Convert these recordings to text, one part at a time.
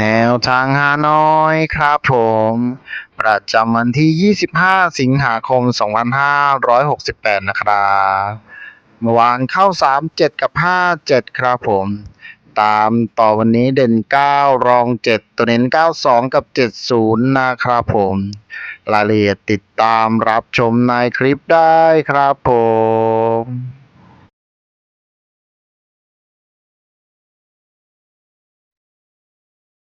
แนวทางฮานอยครับผม ประจำวันที่ 25 สิงหาคม 2568 นะครับ เมื่อวานเข้า 37 กับ 57 ครับผม ตามต่อวันนี้เด่น 9 รอง 7 ตัวเน้น 92 กับ 70 นะครับผม รายละเอียดติดตามรับชมในคลิปได้ครับผม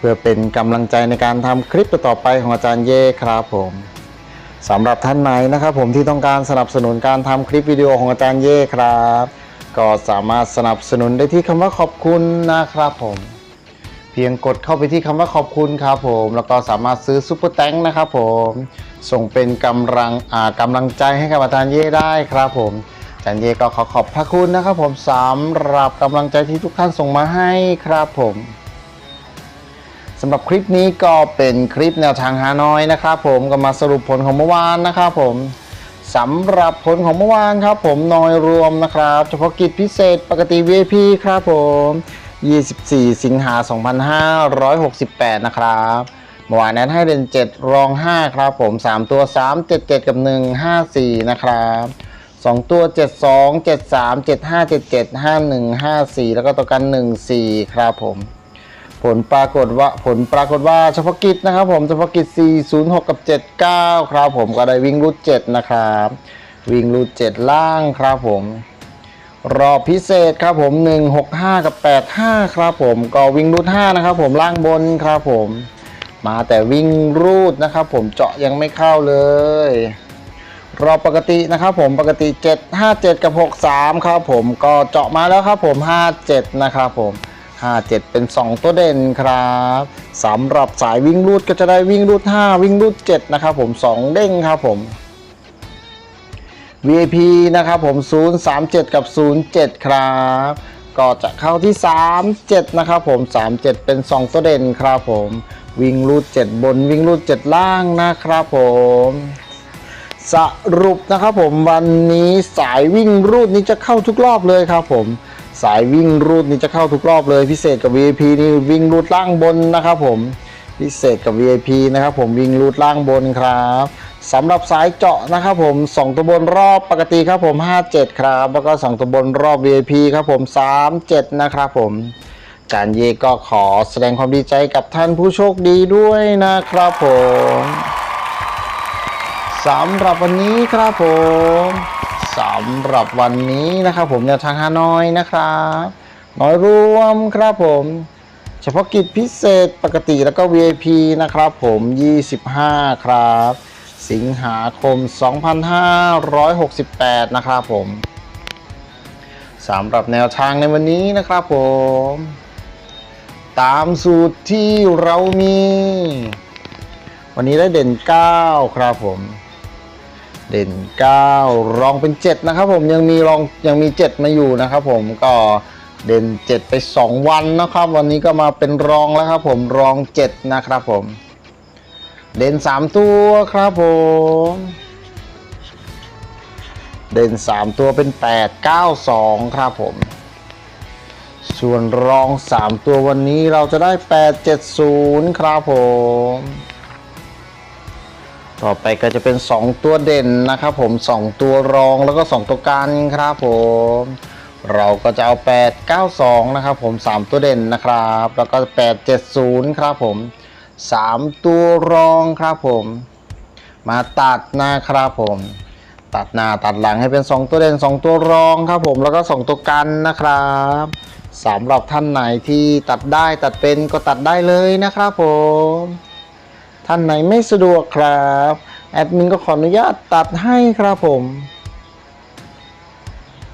เพื่อเป็นกำลังใจในการทำคลิปต่อไปของอาจารย์เย่ครับผมสำหรับท่านไหนนะครับ ผมที่ต้องการสนับสนุนการทำคลิปวิดีโอของอาจารย์เย่ครับ ก็สามารถสนับสนุนได้ที่คำว่าขอบคุณนะครับผม เพียงกดเข้าไปที่คำว่าขอบคุณครับผม แล้วก็สามารถซื้อซุปเปอร์แตงนะครับผม ส่งเป็นกำลังอ่ากำลังใจให้กับอาจารย์เย่ได้ครับผมอาจารย์เย่ก็ขอขอบพระคุณนะครับผมสำหรับกำลังใจที่ทุกท่านส่งมาให้ครับผม สำหรับคลิปนี้ก็เป็นคลิปแนวทางฮานอยนะครับผมก็มาสรุปผลของเมื่อวานนะครับผมสำหรับผลของเมื่อวานครับผมนอยรวมนะครับ เฉพาะกิจพิเศษปกติ VIP ครับผม 24 สิงหา 2568 นะครับเมื่อวานนั้นให้เด่น7 รอง 5 ครับผม 3 ตัว 3 7 7 กับ 1 5 4 นะครับ 2 ตัว 72 73 75 77 51 54 แล้วก็ตัวกัน 1 4 ครับผม ผลปรากฏว่าผลปรากฏว่าเฉพาะกิจนะครับผมเฉพาะกิจ 406 กับ 79 ครับผมก็ได้วิ่งรูด7นะครับ วิ่งรูด7ล่างครับผม รอบพิเศษครับผม 165 กับ 85 ครับผมก็วิ่งรูด5นะครับผมล่างบนครับผม มาแต่วิ่งรูดนะครับผมเจาะยังไม่เข้าเลย รอบปกตินะครับผมปกติ 757 กับ 63 ครับผมก็เจาะมาแล้วครับผม 57 นะครับผม 57 เป็น 2 ตัวเด่นครับสำหรับสายวิ่งรูดก็จะได้วิ่งรูด 5 วิ่งรูด 7 นะครับผม 2 เด้งครับผม VIP นะครับผม 037 กับ 07 ครับ ก็จะเข้าที่ 37 นะครับผม 37 เป็น 2 ตัวเด่นครับผม วิ่งรูด 7 บนวิ่งรูด 7 ล่างนะครับผมสรุปนะครับผมวันนี้สายวิ่งรูดนี้จะเข้าทุกรอบเลยครับผม สายวิ่งรูดนี้จะเข้าทุกรอบเลยพิเศษกับ VIP นี่วิ่งรูดล่างบนนะครับผมพิเศษกับ VIP นะครับผมวิ่งรูดล่างบนครับสำหรับสายเจาะนะครับผม 2 ตัวบนรอบปกติครับผม 57 ครับ แล้วก็ 2 ตัวบนรอบ VIP ครับผม 37 นะครับผมจานเยก็ขอแสดงความดีใจกับท่านผู้โชคดีด้วยนะครับผมสำหรับวันนี้ครับผม สำหรับวันนี้นะครับ ผมแนวทางฮานอยนะครับน้อยรวมครับผม เฉพาะกิจพิเศษปกติแล้วก็ VIP นะครับผม 25 ครับ สิงหาคม 2568 นะครับผมสำหรับแนวทางในวันนี้นะครับผม ตามสูตรที่เรามี วันนี้ได้เด่น 9 ครับผม เด่น 9 รองเป็น 7 นะครับผมยังมีรองยังมี 7 มาอยู่นะครับผมก็เด่น 7 ไป 2 วันนะครับ วันนี้ก็มาเป็นรองแล้วครับผมรอง 7 นะครับผม เด่น 3 ตัวครับผมเด่น 3 ตัวเป็น 8 9 2 ครับผม ส่วนรอง 3 ตัววันนี้เราจะได้ 8 7 0 ครับผม ต่อไปก็จะเป็น 2 ตัวเด่นนะครับผม 2 ตัวรองแล้วก็ 2 ตัวกันครับผม เราก็จะเอา 8 9 2 นะครับผม 3 ตัวเด่นนะครับ แล้วก็ 8 7 0 ครับผม 3 ตัวรองครับผม มาตัดนะครับผม ตัดหน้าตัดหลังให้เป็น 2 ตัวเด่น 2 ตัวรองครับผมแล้วก็ 2 ตัวกันนะครับสำหรับท่านไหนที่ตัดได้ตัดเป็นก็ตัดได้เลยนะครับผม ท่านไหนไม่สะดวกครับแอดมินก็ขออนุญาตตัดให้ครับผม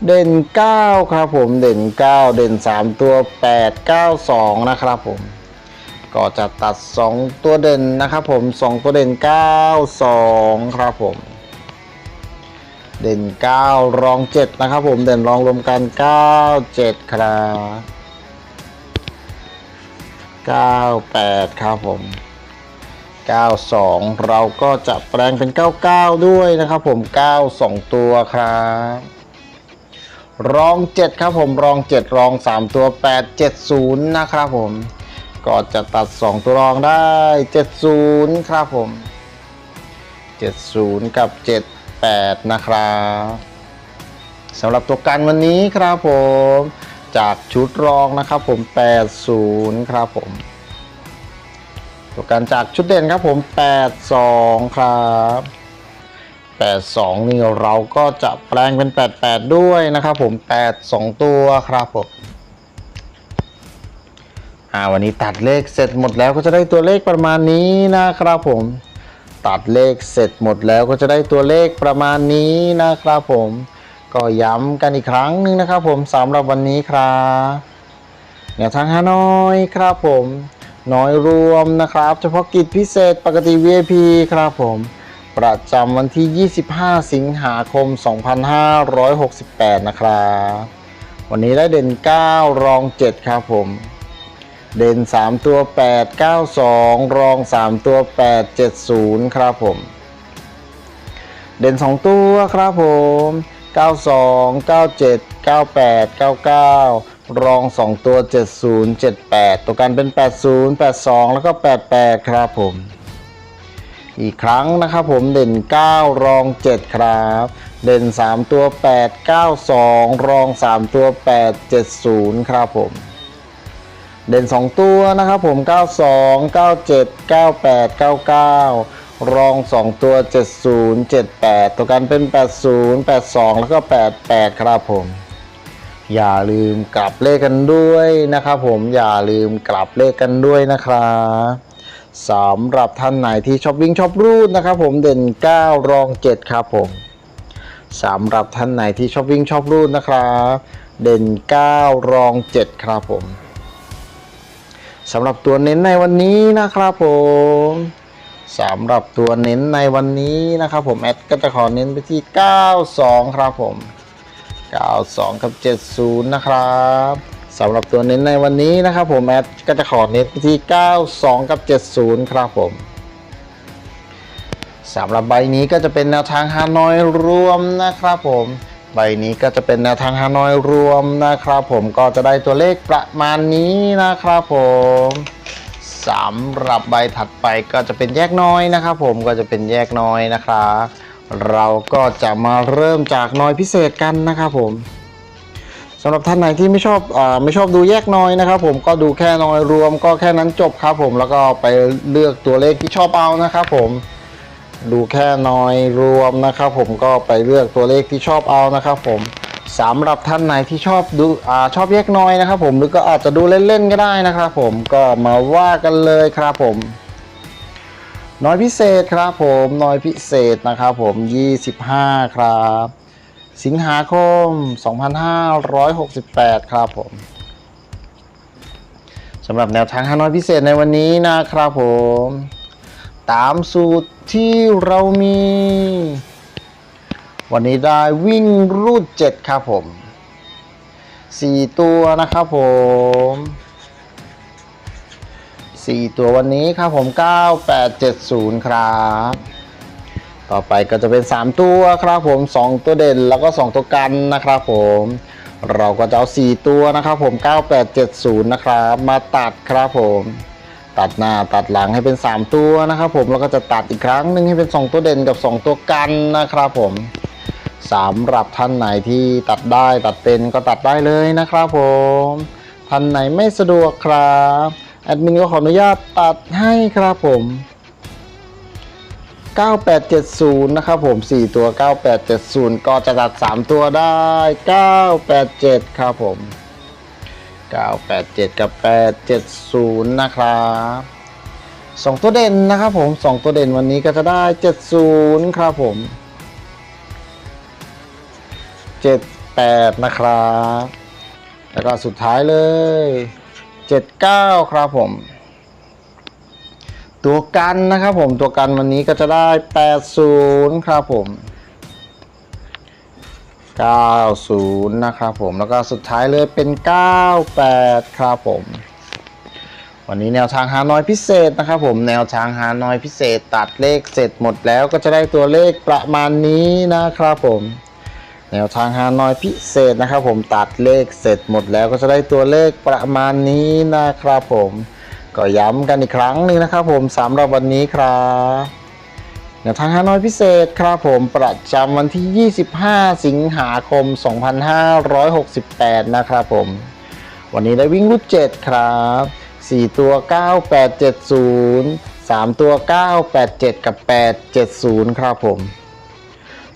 เด่น 9 ครับผมเด่น 9 เด่น 3 ตัว 8 9 2 นะครับผม ก็จะตัด 2 ตัวเด่นนะครับผม 2 ตัวเด่น 9 2 ครับผมเด่น 9 รอง 7 นะครับผม เด่นรองรวมกัน 9 7 ครับ 98 ครับผม 92 เราก็จะแปลงเป็น 99 ด้วยนะครับผม 9 2 ตัวครับรอง 7 ครับผมรอง 7 รอง 3 ตัว 8 70 นะครับผม ก็จะตัด 2 ตัวรองได้ 70 ครับผม 70 กับ 78 นะครับสำหรับตัวกันวันนี้ครับผม จากชุดรองนะครับผม 80 ครับผม ตัวกันจากชุดเด่นครับผม 82 ครับ82 นี่เราก็จะแปลงเป็น 88 ด้วยนะครับผม 82 ตัวครับผมอ่าวันนี้ตัดเลขเสร็จหมดแล้วก็จะได้ตัวเลขประมาณนี้นะครับผม ตัดเลขเสร็จหมดแล้วก็จะได้ตัวเลขประมาณนี้นะครับผม ก็ย้ำกันอีกครั้งหนึ่งนะครับผมสำหรับวันนี้ครับแนวทางฮานอยครับผม น้อยรวมนะครับ เฉพาะกิจพิเศษปกติ VIP ครับผม ประจำวันที่ 25 สิงหาคม 2568 นะครับ วันนี้ได้เด่น 9 รอง 7 ครับผม เด่น 3 ตัว 8 9 2 รอง 3 ตัว 8 7 0 ครับผม เด่น 2 ตัวครับผม 92 97 98 99 รอง 2 ตัว 70 78 ตัวกันเป็น 80 82 แล้วก็ 88 ครับผม อีกครั้งนะครับผมเด่น 9 รอง 7 ครับ เด่น 3 ตัว 8 9 2 รอง 3 ตัว 8 70 ครับผม เด่น 2 ตัวนะครับผม 92 97 98 99 รอง 2 ตัว 70 78 ตัวกันเป็น 80 82 แล้วก็ 88 ครับผม อย่าลืมกลับเลขกันด้วยนะครับผมอย่าลืมกลับเลขกันด้วยนะครับสำหรับท่านไหนที่ชอบวิ่งชอบรูดนะครับผมเด่น 9 รอง 7 ครับผมสำหรับท่านไหนที่ชอบวิ่งชอบรูดนะครับเด่น 9 รอง 7 ครับผมสำหรับตัวเน้นในวันนี้นะครับผมสำหรับตัวเน้นในวันนี้นะครับผมแอดก็จะขอเน้นไปที่ 92 ครับผม 92กับ70 นะครับสำหรับตัวเน้นในวันนี้นะครับผมแอดก็จะขอเน้นไปที่ 92 กับ 70 ครับผมสำหรับใบนี้ก็จะเป็นแนวทางฮานอยรวมนะครับผมใบนี้ก็จะเป็นแนวทางฮานอยรวมนะครับผมก็จะได้ตัวเลขประมาณนี้นะครับผมสำหรับใบถัดไปก็จะเป็นแยกน้อยนะครับผมก็จะเป็นแยกน้อยนะครับ เราก็จะมาเริ่มจากน้อยพิเศษกันนะครับผมสำหรับท่านไหนที่ไม่ชอบอไม่ชอบดูแยกน้อยนะครับ ผมก็ดูแค่น้อยรวมก็แค่นั้นจบครับผมแล้วก็ไปเลือกตัวเลขที่ชอบเอานะครับผมดูแค่น้อยรวมนะครับ ผมก็ไปเลือกตัวเลขที่ชอบเอานะครับผมสำหรับท่านไหนที่ชอบดูอชอบแยกน้อยนะครับ ผมหรือก็อาจจะดูเล่นๆก็ได้นะครับ ผมก็มาว่ากันเลยครับผม น้อยพิเศษครับผมน้อยพิเศษนะครับผม 25 ครับ สิงหาคม 2568 ครับผมสำหรับแนวทางฮานอยพิเศษในวันนี้นะครับผม ตามสูตรที่เรามี วันนี้ได้วิ่งรูด 7 ครับผม 4 ตัวนะครับผม 4 ตัววันนี้ครับผม 9870 ครับ ต่อไปก็จะเป็น 3 ตัวครับผม 2 ตัวเด่นแล้วก็ 2 ตัวกันนะครับผม เราก็จะเอา 4 ตัวนะครับผม 9870 นะครับ มาตัดครับผม ตัดหน้าตัดหลังให้เป็น 3 ตัวนะครับผม แล้วก็จะตัดอีกครั้งหนึ่งให้เป็น 2 ตัวเด่นกับ 2 ตัวกันนะครับผมสำหรับท่านไหนที่ตัดได้ตัดเป็นก็ตัดได้เลยนะครับผมท่านไหนไม่สะดวกครับ แอดมินก็ขออนุญาตตัดให้ครับผม 9870 นะครับผม 4 ตัว 9870 ก็จะตัด 3 ตัวได้ 987 ครับผม 987 กับ 870 นะครับสองตัวเด่นนะครับผมสองตัวเด่นวันนี้ก็จะได้ 70 ครับผม 78 นะครับ แล้วก็สุดท้ายเลย 79 ครับผม ตัวกันนะครับผมตัวกันวันนี้ก็จะได้ 80 ครับผม 90 นะครับผมแล้วก็สุดท้ายเลยเป็น 98 ครับผม วันนี้แนวทางหาน้อยพิเศษนะครับผมแนวทางหาน้อยพิเศษตัดเลขเสร็จหมดแล้วก็จะได้ตัวเลขประมาณนี้นะครับผม แนวทางหานอยพิเศษนะครับผมตัดเลขเสร็จหมดแล้วก็จะได้ตัวเลขประมาณนี้นะครับผมก็ย้ำกันอีกครั้งหนึ่งนะครับผมสำหรับวันนี้ครับแนวทางฮานอยพิเศษครับผมประจำวันที่ 25 สิงหาคม 2568 นะครับผมวันนี้ได้วิ่งรูด7ครับ 4 ตัว 9870 3 ตัว 987 กับ 870 ครับผม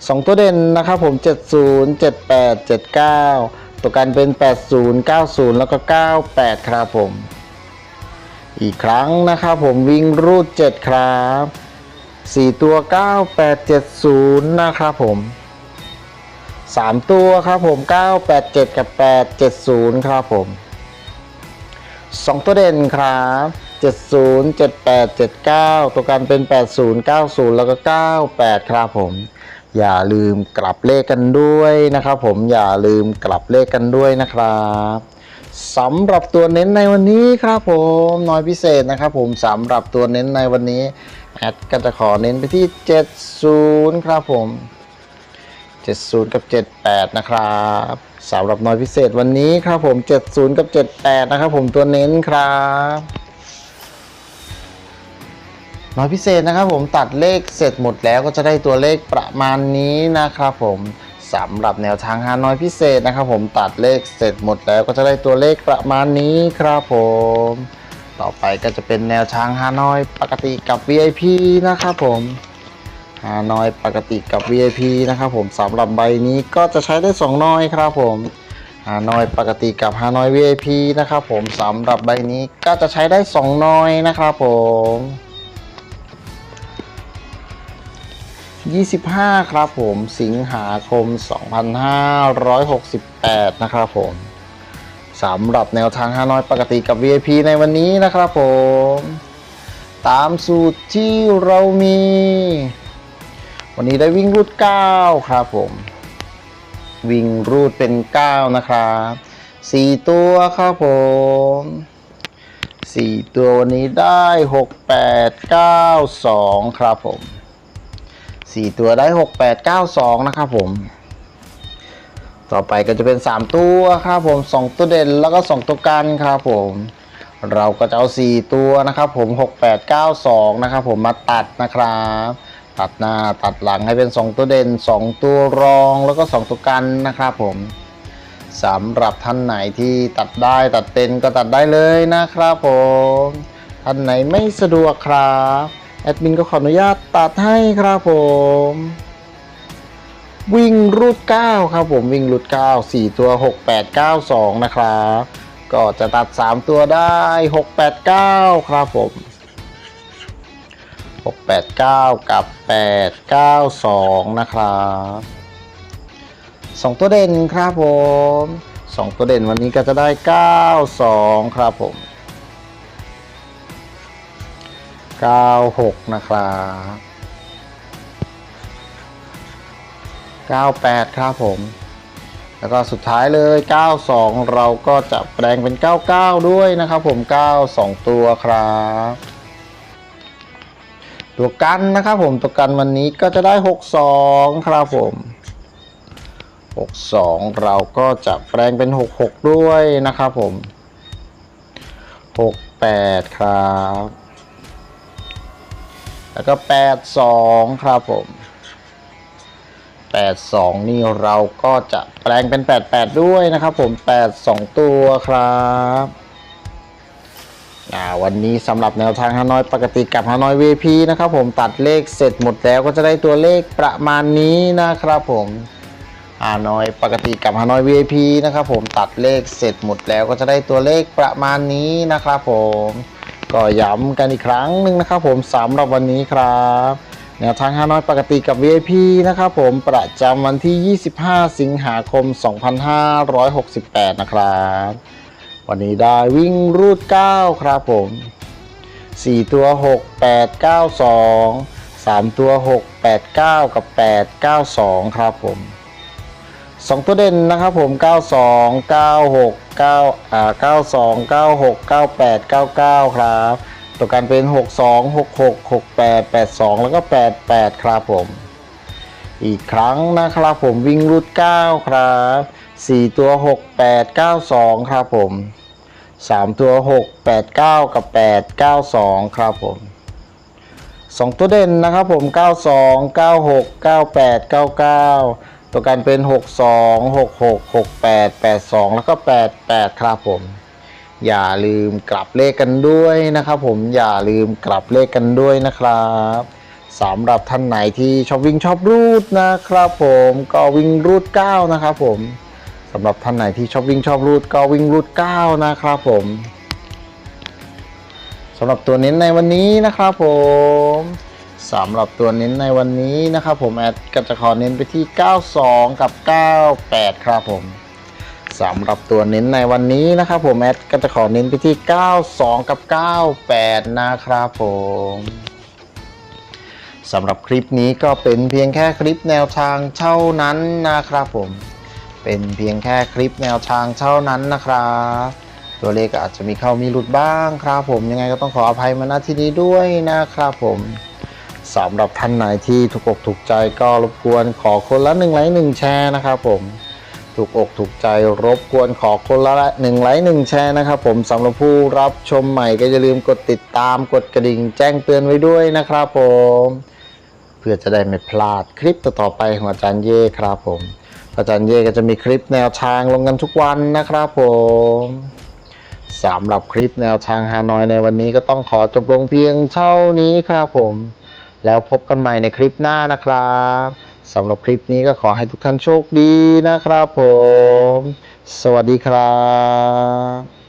2 ตัวเด่นนะครับผม 70 78 79 ตัวกันเป็น 80 90 แล้วก็ 98 ครับผม อีกครั้งนะครับผมวิ่งรูด 7 ครับ 4 ตัว 9870 นะครับผม 3 ตัวครับผม 987 กับ 870 ครับผม 2 ตัวเด่นครับ70 78 79 ตัวกันเป็น 80 90 แล้วก็ 98 ครับผม อย่าลืมกลับเลขกันด้วยนะครับ ผมอย่าลืมกลับเลขกันด้วยนะครับสำหรับตัวเน้นในวันนี้ครับผมน้อยพิเศษนะครับ ผมสำหรับตัวเน้นในวันนี้แอดก็จะขอเน้นไปที่ 70 ครับผม 70 กับ 78 นะครับสำหรับน้อยพิเศษวันนี้ครับผม 70 กับ 78 นะครับ ผมตัวเน้นครับ น้อยพิเศษนะครับผมตัดเลขเสร็จหมดแล้วก็จะได้ตัวเลขประมาณนี้นะครับผมสำหรับแนวทางหาน้อยพิเศษนะครับผมตัดเลขเสร็จหมดแล้วก็จะได้ตัวเลขประมาณนี้ครับผม ต่อไปก็จะเป็นแนวทางฮานอยปกติกับ VIP นะครับผมฮานอยปกติกับ VIP นะครับผมสำหรับใบนี้ก็จะใช้ได้สองน้อยครับผมฮานอยปกติกับฮานอย VIP นะครับผมสำหรับใบนี้ก็จะใช้ได้สองน้อยนะครับผม 25 ครับผม สิงหาคม 2568 นะครับผมสำหรับแนวทางฮานอยปกติกับ VIP ในวันนี้นะครับผม ตามสูตรที่เรามี วันนี้ได้วิ่งรูด 9 ครับผม วิ่งรูดเป็น 9 นะครับ 4 ตัวครับผม 4 ตัววันนี้ได้ 6 8 9 2 ครับผม สี่ตัวได้หกแปดเก้าสองนะครับผม ต่อไปก็จะเป็นสามตัวครับผมสองตัวเด่นแล้วก็สองตัวกันครับผม เราก็จะเอาสี่ตัวนะครับผมหกแปดเก้าสองนะครับผมมาตัดนะครับตัดหน้าตัดหลังให้เป็นสองตัวเด่นสองตัวรองแล้วก็สองตัวกันนะครับผมสำหรับท่านไหนที่ตัดได้ตัดเป็นก็ตัดได้เลยนะครับผม ท่านไหนไม่สะดวกครับ แอดมินก็ขออนุญาตตัดให้ครับผม วิ่งรูด9ครับผมวิ่งรูด9 4 ตัว 6 8 9 2 นะครับ ก็จะตัด 3 ตัวได้ 6 8 9 ครับผม 6 8 9 กับ 8 9 2 นะครับ2ตัวเด่นครับผม 2 ตัวเด่นวันนี้ก็จะได้ 9 2 ครับผม 96 นะครับ98 ครับผม แล้วก็สุดท้ายเลย 92 เราก็จะแปลงเป็น 99 ด้วยนะครับผม 92 ตัวครับ ตัวกันนะครับผม ตัวกันวันนี้ก็จะได้ 62 ครับผม 62 เราก็จะแปลงเป็น 66 ด้วยนะครับผม 68 ครับ แล้วก็82ครับผม82นี่เราก็จะแปลงเป็น88ด้วยนะครับผม82ตัวครับวันนี้สำหรับแนวทางฮานอยปกติกับฮานอย VP นะครับผมตัดเลขเสร็จหมดแล้วก็จะได้ตัวเลขประมาณนี้นะครับผมฮานอยปกติกับฮานอย VP นะครับผมตัดเลขเสร็จหมดแล้วก็จะได้ตัวเลขประมาณนี้นะครับผม ก็ย้ำกันอีกครั้งหนึ่งนะครับผมสำหรับวันนี้ครับแนวทางฮานอยปกติกับ VIP นะครับผมประจำวันที่ 25 สิงหาคม 2568 นะครับ วันนี้ได้วิ่งรูด 9 ครับผม 4 ตัว 6 8 9 2 3 ตัว 6 8 9 กับ 8 9 2 ครับผม 2 ตัวเด่นนะครับผม 92 96 9อ่า92 96 98 99 ครับ ตัวกันเป็น 62 66 68 82 แล้วก็ 88 ครับผม อีกครั้งนะครับผมวิ่งรูด9ครับ 4 ตัว 6 8 9 2 ครับผม 3 ตัว 6 8 9 กับ 8 9 2 ครับผม2 ตัวเด่นนะครับผม 92 96 98 99 ตัวกันเป็น 62 66 68 82 แล้วก็ 88 ครับผม อย่าลืมกลับเลขกันด้วยนะครับผมอย่าลืมกลับเลขกันด้วยนะครับสำหรับท่านไหนที่ชอบวิ่งชอบรูดนะครับผมก็วิ่งรูด9นะครับผมสำหรับท่านไหนที่ชอบวิ่งชอบรูดก็วิ่งรูด9นะครับผมสำหรับตัวเน้นในวันนี้นะครับผม สำหรับตัวเน้นในวันนี้นะครับผมแอดก็จะขอเน้นไปที่ 92 กับ 98 ครับผมสำหรับตัวเน้นในวันนี้นะครับผมแอดก็จะขอเน้นไปที่ 92 กับ 98 นะครับผมสำหรับคลิปนี้ก็เป็นเพียงแค่คลิปแนวทางเท่านั้นนะครับผม เป็นเพียงแค่คลิปแนวทางเท่านั้นนะครับ ตัวเลขอาจจะมีเข้ามีหลุดบ้างครับผมยังไงก็ต้องขออภัยมาณที่นี้ด้วยนะครับผม สำหรับท่านไหนที่ถูกอกถูกใจก็รบกวนขอคนละหนึ่งไลค์หนึ่งแชร์นะครับผมถูกอกถูกใจรบกวนขอคนละหนึ่งไลค์หนึ่งแชร์นะครับผมสำหรับผู้รับชมใหม่ก็อย่าลืมกดติดตามกดกระดิ่งแจ้งเตือนไว้ด้วยนะครับผม เพื่อจะได้ไม่พลาดคลิปต่อๆไปของอาจารย์เย่ครับผม อาจารย์เย่ก็จะมีคลิปแนวทางลงกันทุกวันนะครับผมสำหรับคลิปแนวทางฮานอยในวันนี้ก็ต้องขอจบลงเพียงเท่านี้ครับผม แล้วพบกันใหม่ในคลิปหน้านะครับสำหรับคลิปนี้ก็ขอให้ทุกท่านโชคดีนะครับผม สวัสดีครับ